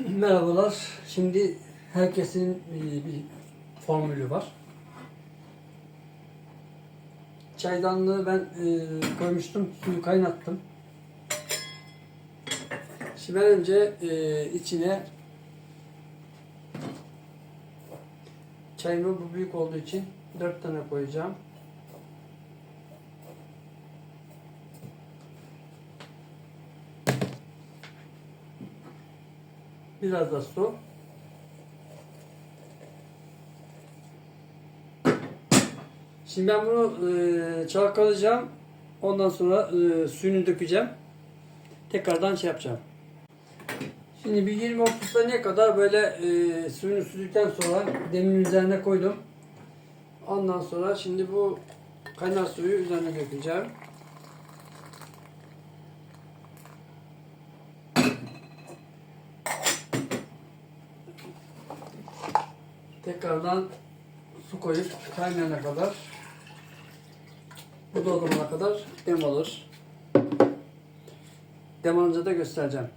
Merhabalar. Şimdi herkesin e, bir formülü var. Çaydanlığı ben e, koymuştum, suyu kaynattım. Şimdi ben önce e, içine çayımı bu büyük olduğu için 4 tane koyacağım. Biraz da su. Şimdi ben bunu e, çalkalayacağım. Ondan sonra e, suyunu dökeceğim. Tekrardan şey yapacağım. Şimdi bir 20-30 saniye kadar böyle e, suyunu süzdükten sonra demirin üzerine koydum. Ondan sonra şimdi bu kaynar suyu üzerine dökeceğim. Tekrardan su koyup kaynayana kadar bu dolabına kadar dem alır. Dem da göstereceğim.